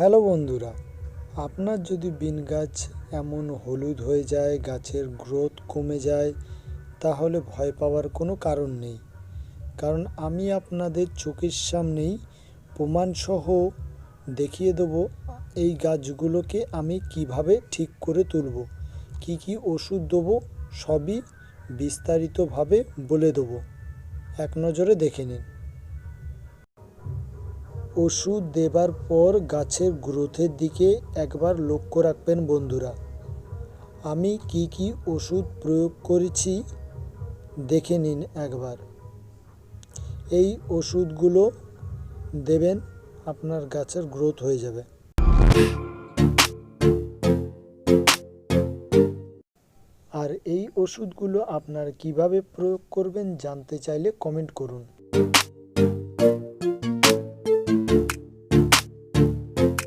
Hello বন্ধুরা, আপনার যদি বিন গাছ এমন হলুদ হয়ে যায়, গাছের গ্রোথ কমে যায়, তাহলে ভয় পাওয়ার কোনো কারণ নেই। কারণ আমি আপনাদের চোখের সামনেই প্রমাণসহ দেখিয়ে দেবো এই গাছগুলোকে আমি কীভাবে ঠিক করে তুলব, কি কি ওষুধ দেবো, সবই বিস্তারিতভাবে বলে দেবো। এক নজরে দেখে নিন। ওষুধ দেবার পর গাছের গ্রোথের দিকে একবার লক্ষ্য রাখবেন বন্ধুরা। আমি কি কি ওষুধ প্রয়োগ করেছি দেখে নিন একবার। এই ওষুধগুলো দেবেন, আপনার গাছের গ্রোথ হয়ে যাবে। আর এই ওষুধগুলো আপনার কীভাবে প্রয়োগ করবেন জানতে চাইলে কমেন্ট করুন।